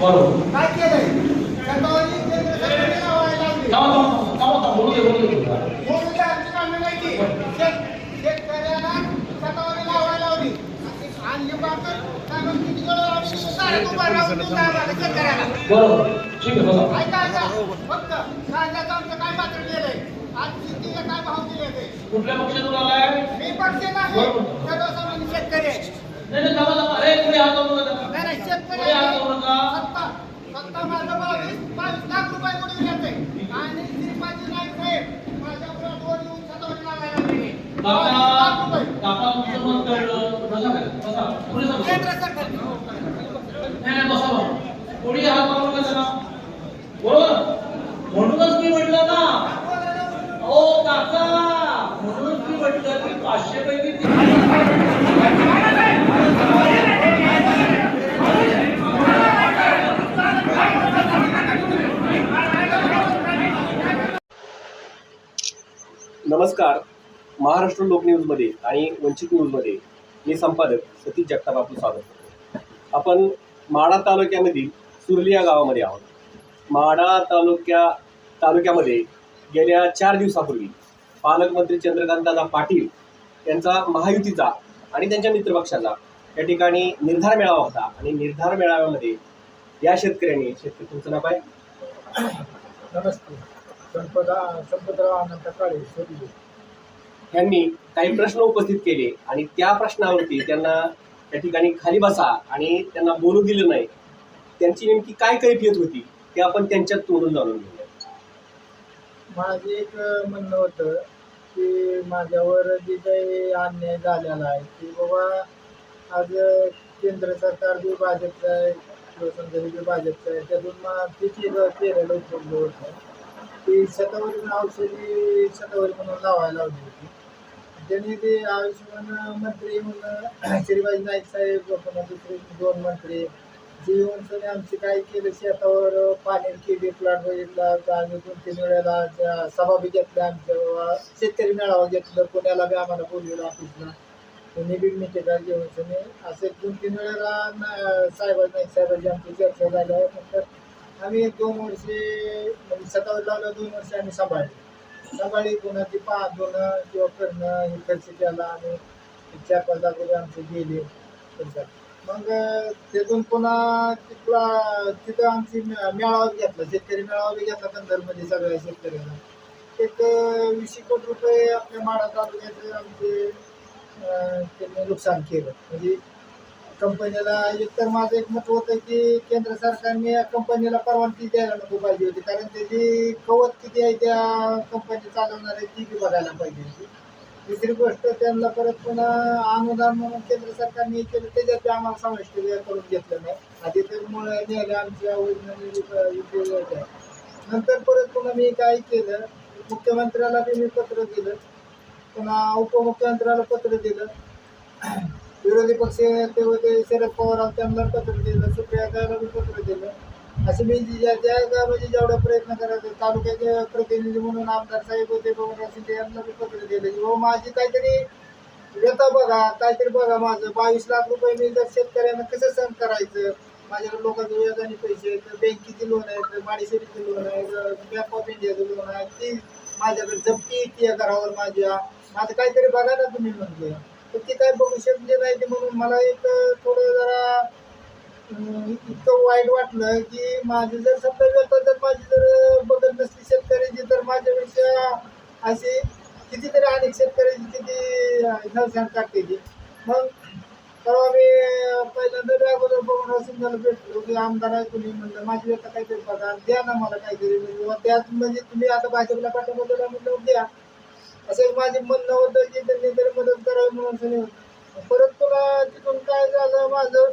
बरोबर काय केलंय शतावरी केंद्र सरकारने लावायला लावली. थांबा थांबा थांबा थांबा बोलू दे बोलू दे त्या आमची कामं नाही ती. शेत- शेतकऱ्याला शतावरी लावायला लावली. आणि बाकर साहेबांनी किती वेळा लावली? सारे दुपार लावून दिलं आम्हाला शेतकऱ्याला. बरोबर ठीक आहे बसा ऐका ऐका फक्त कांद्याचं आमचं काय मात्र केलंय आज शेतीला काय भाव दिले ते कुठल्या पक्षातून आलाय मी पक्ष नाही. सर्वसामान्य शेतकरी आहे. नाही नाही थांबा थांबा अरे पुढे हात लावू नका नाही नाही शेतकरी पुढे हात आहे. लावू नका सत्ता सत्ता माझं बावीस बावीस लाख रुपये कोणी घेते आणि श्रीपाजी नाईक साहेब माझ्या मुलावर येऊन शतावरी लावायला लागले. बावीस लाख काका रुपये. काका तुमचं मत कळलं बसा काय बसा पुढे जा बसा. केंद्र सरकार नाही बसा बसा हात लावू नका त्याला बरोबर म्हणूनच मी म्हटलं ना ओ काका म्हणूनच मी म्हटलं की पाचशे पैकी नमस्कार. महाराष्ट्र लोक न्यूजमध्ये आणि वंचित न्यूजमध्ये मी संपादक सतीश जगताप आपलं स्वागत करतो. आपण माडा तालुक्यामधील सुरली या गावामध्ये आहोत. माडा तालुक्या तालुक्यामध्ये गेल्या चार दिवसापूर्वी पालकमंत्री चंद्रकांतदादा पाटील यांचा महायुतीचा आणि त्यांच्या मित्रपक्षाचा या ठिकाणी निर्धार मेळावा होता. आणि निर्धार मेळाव्यामध्ये या शेतकऱ्यांनी शेतकरी तुमचं नाव आहे नमस्ते. संपदा संपदराव अनंत काळे यांनी काही प्रश्न उपस्थित केले आणि त्या प्रश्नावरती त्यांना त्या ठिकाणी खाली बसा आणि त्यांना बोलू दिलं नाही. त्यांची नेमकी काय कैफियत होती ते आपण त्यांच्यात तोडून जाणून घेऊया. माझे एक म्हणणं होतं की माझ्यावर जे काही अन्याय झालेला आहे की बाबा आज केंद्र सरकार जे भाजपचं आहे किंवा समजा जे भाजपचं आहे त्यातून मग ते उपलब्ध होतं. ती शतावरी औषधी शतावरी म्हणून लावायला लावली होती. त्यांनी ते आयुष्यमान मंत्री म्हणून श्रीबाई नाईक साहेब पुन्हा दुसरे दोन मंत्री जे आमचे काय केलं शेतावर पाणी केली प्लॉट बघितला तर आम्ही दोन तीन वेळेला त्या सभा बी घेतल्या आमच्या शेतकरी मेळावा घेतलं पुण्याला बी आम्हाला बोलवलं ऑफिसला त्यांनी बी मिटिंगा घेऊन सगळे असे दोन तीन वेळेला ना- साहेब नाईक साहेबांची आमची चर्चा झाली आहे. नंतर आम्ही दोन वर्षे म्हणजे शतावरी लावलं दोन वर्षे आम्ही सांभाळले. सकाळी कोणाची पा धुणं किंवा करणं हे खर्च केला आणि चार पाच लाख रुपये आमचे गेले. मग तिथून पुन्हा तिथला तिथं आमची मेळावा घेतला. शेतकरी मेळावा बी घेतला कंदरमध्ये सगळ्या शेतकऱ्यांना. एक वीसशे कोटी रुपये आपल्या माडा तालुक्याचे आमचे त्यांनी नुकसान केलं. म्हणजे कंपनीला एकतर माझं एक मत होतं की केंद्र सरकारने या कंपनीला परवानगी द्यायला नको पाहिजे होती. कारण त्याची कवच किती आहे त्या कंपनी चालवणार आहे ती बी बघायला पाहिजे होती. दुसरी गोष्ट त्यांना परत पुन्हा अनुदान म्हणून केंद्र सरकारने केलं त्याच्यात आम्हाला समाविष्ट करून घेतलं नाही. आधी तर मुळे नेले आमच्या वैज्ञानिक नंतर परत पुन्हा मी काय केलं मुख्यमंत्र्याला बी मी पत्र दिलं पुन्हा उपमुख्यमंत्र्याला पत्र दिलं. विरोधी पक्ष ते होते शरद पवार त्यांना पत्र दिलं सुप्रिया बी पत्र दिलं असे मी जी- ज्या ज्या ज्या म्हणजे जेवढा प्रयत्न करायचे तालुक्याचे प्रतिनिधी म्हणून आमदार साहेब होते बघून शिंदे यांना बी पत्र दिलं की माझी काहीतरी व्यथा बघा काहीतरी बघा माझं. बावीस लाख रुपये मी जर शेतकऱ्यांना कसं सहन करायचं? माझ्याकडे लोकांचे व्याजाने पैसे आहेत बँकेचे लोन आहेत माडीशेरीचे लोन आहेत बँक ऑफ इंडियाचं लोन आहे ती माझ्याकडे जप्ती येते या घरावर माझ्या. माझं काहीतरी बघा ना तुम्ही म्हणते तर ते काय बघू शकले नाही ते म्हणून मला एक थोडं जरा इतकं वाईट वाटलं की माझं जर समजा व्यथा तर माझी जर बघत नसली शेतकऱ्याची तर माझ्यापेक्षा अशी कितीतरी अनेक शेतकऱ्याची किती नुकसान काढते ती. मग परवा मी पहिल्यांदा बी अगोदर बघून सिंगाला भेटलो की आमदार आहे तुम्ही म्हणलं माझी व्यथा काहीतरी बघा द्या ना मला काहीतरी म्हणजे त्यात म्हणजे तुम्ही आता भाजपला पाठवलं दिला म्हणलं द्या. असं एक माझे म्हणणं होतं की त्यांनी तरी मदत करावी म्हणून सगळे परत तुला तिथून काय झालं माझं?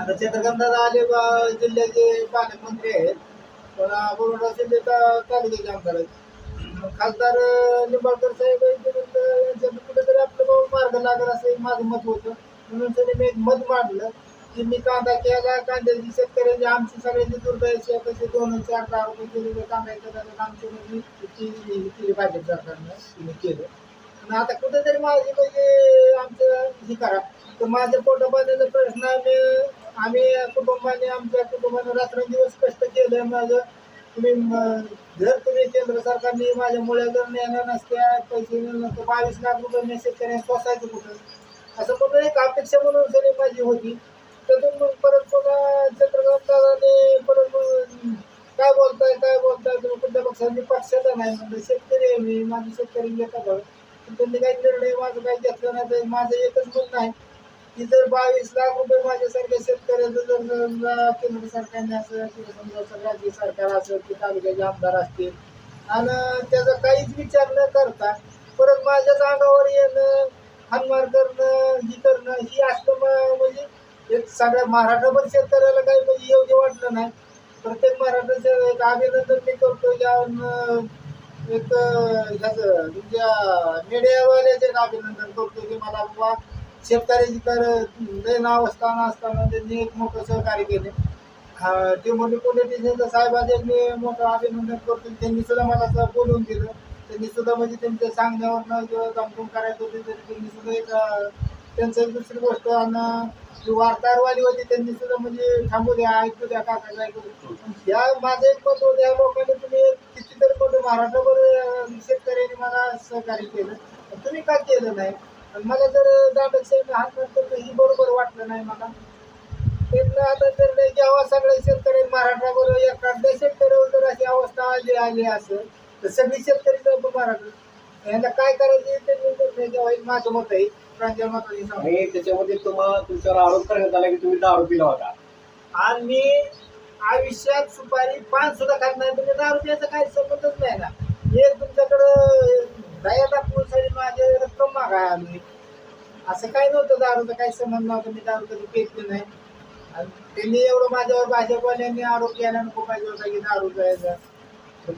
आता चंद्रकांतदादा आले बा जिल्ह्याचे पालकमंत्री आहेत. पण बरोडा जिल्ह्याचा तालुक्याचे आमदार आहेत. मग खासदार निंबाळकर साहेब यांच्या कुठेतरी आपलं मार्ग लागला असं माझं मत होतं. म्हणून त्यांनी मी एक मत मांडलं. की मी कांदा केला कांद्याची शेतकऱ्यांची आमची सगळ्यांची दुर्दैशी कसे दोन चार दहा रुपये किलो कांदा येतात आमची म्हणजे ती केली भाजप सरकारनं तिने केलं. पण आता कुठेतरी माझी म्हणजे आमचं हे करा. तर माझ्या पोटापाण्याचा प्रश्न आहे आम्ही कुटुंबाने आमच्या कुटुंबाने रात्रंदिवस कष्ट केलं माझं. तुम्ही म- जर तुम्ही केंद्र सरकारने माझ्या मुळे जर नेणार नसत्या पैसे नसतं बावीस लाख रुपये मी शेतकऱ्यांना सोसायचं कुठं? असं कुठं एक अपेक्षा म्हणून सगळी माझी होती. त्यातून मग परत पुन्हा चंद्रकांत दादाने परत मग काय बोलताय काय बोलताय तुम्ही कुठल्या पक्षाने? पक्षाचा नाही म्हणजे शेतकरी आहे मी माझं शेतकरी लेखा पण त्यांनी काही निर्णय माझं काही घेतलं नाही तर माझं एकच म्हणणं आहे की जर बावीस लाख रुपये माझ्यासारख्या शेतकऱ्याचं जर केंद्र सरकारने असं किंवा समजा राज्य सरकार असं की तालुक्याचे आमदार असतील आणि त्याचा काहीच विचार न करता परत माझ्याच अंगावर येणं हानमार करणं ही करणं ही असतं म्हणजे एक सगळ्या महाराष्ट्रभर शेतकऱ्याला काही म्हणजे योग्य वाटलं नाही. प्रत्येक महाराष्ट्राचं एक अभिनंदन मी करतो या एक ह्याचं म्हणजे, तुमच्या मीडियावाल्याचे एक अभिनंदन करतो की मला बाबा शेतकऱ्याची तर लय नाव असताना असताना त्यांनी एक मोठं सहकार्य केले. ते म्हणजे पोलिटिशियनच्या साहेबाचे मी मोठं अभिनंदन करतो त्यांनी सुद्धा मला असं बोलवून दिलं. त्यांनी सुद्धा म्हणजे त्यांच्या सांगण्यावरनं किंवा दमदम करायचं होते तरी त्यांनी सुद्धा एक त्यांचं एक दुसरी गोष्ट आणि जी वार्ताहरवाली होती त्यांनी सुद्धा म्हणजे थांबू द्या ऐकू द्या काका काय करू या माझं एक मत होतं या लोकांनी तुम्ही कितीतरी मोठं महाराष्ट्रभर शेतकऱ्यांनी मला सहकार्य केलं तुम्ही का केलं नाही? आणि मला जर दांडक साहेब हात नंतर ही बरोबर वाटलं नाही मला. त्यांना आता निर्णय जेव्हा सगळ्या शेतकरी महाराष्ट्राबरोबर एखाद्या शेतकऱ्यावर जर अशी अवस्था आली आली असं तर सगळी शेतकरी जर महाराष्ट्र यांना काय करायचं त्यांनी जेव्हा माझं मत आहे. आणि त्याच्यामध्ये तुम्हाला तुमच्यावर आरोप करण्यात आला की तुम्ही दारू पिला होता. आणि मी आयुष्यात सुपारी पान सुद्धा खात नाही तुम्ही दहा रुपयाचा काही संबंधच नाही ना. हे तुमच्याकडं दया दाखवून माझे रक्कम मागाय आलोय. असं काही नव्हतं दारूचा काही संबंध नव्हता मी दारू कधी पेटली नाही. आणि त्यांनी एवढं माझ्यावर भाजपवाल्यांनी आरोप केला नको पाहिजे होता की दारू जायचा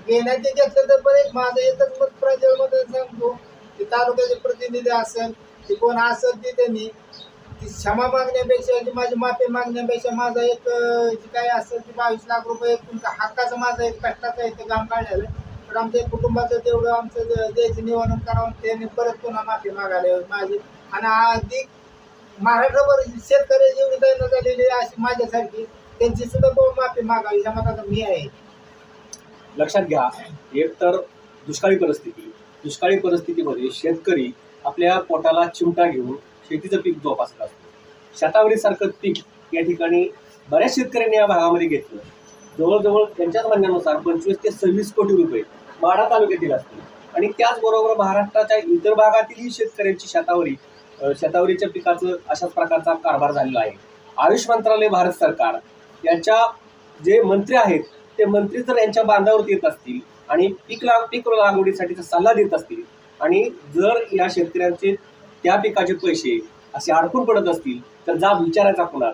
घेण्यात ते घेतलं तर बरेच माझं एकच मत प्रजलमध्ये सांगतो. की तालुक्याचे प्रतिनिधी असेल ती कोण असेल ते त्यांनी ती क्षमा मागण्यापेक्षा जी माझी माफी मागण्यापेक्षा माझा एक जी काय असेल ती बावीस लाख रुपये तुमचा हक्काचं माझा एक कष्टाचं आहे ते काम काढलेलं. तर आमच्या कुटुंबाचं तेवढं आमचं द्यायचं निवारण करावं त्यांनी परत पुन्हा माफी मागायला माझी. आणि अधिक महाराष्ट्रभर शेतकरी जेवढी तयार झालेली अशी माझ्यासारखी त्यांची सुद्धा माफी मागावी ह्या मी आहे. लक्षात घ्या एक तर दुष्काळी परिस्थिती. दुष्काळी परिस्थितीमध्ये शेतकरी आपल्या पोटाला चिमटा घेऊन शेतीचं पीक जोपासत असतो. शतावरीसारखं पीक या ठिकाणी बऱ्याच शेतकऱ्यांनी या भागामध्ये घेतलं. जवळजवळ त्यांच्याच म्हणण्यानुसार पंचवीस ते सव्वीस कोटी रुपये माढा तालुक्यातील असतील. आणि त्याचबरोबर महाराष्ट्राच्या इतर भागातीलही शेतकऱ्यांची शतावरी शेतावरीच्या शतावरीच्या पिकाचं अशाच प्रकारचा कारभार झालेला आहे. आयुष मंत्रालय भारत सरकार यांच्या जे मंत्री आहेत ते मंत्री जर यांच्या बांधावरती येत असतील आणि पीक लाग पीक लागवडीसाठीचा सल्ला देत असतील आणि जर या शेतकऱ्यांचे त्या पिकाचे पैसे असे अडकून पडत असतील तर जा विचारायचा कुणा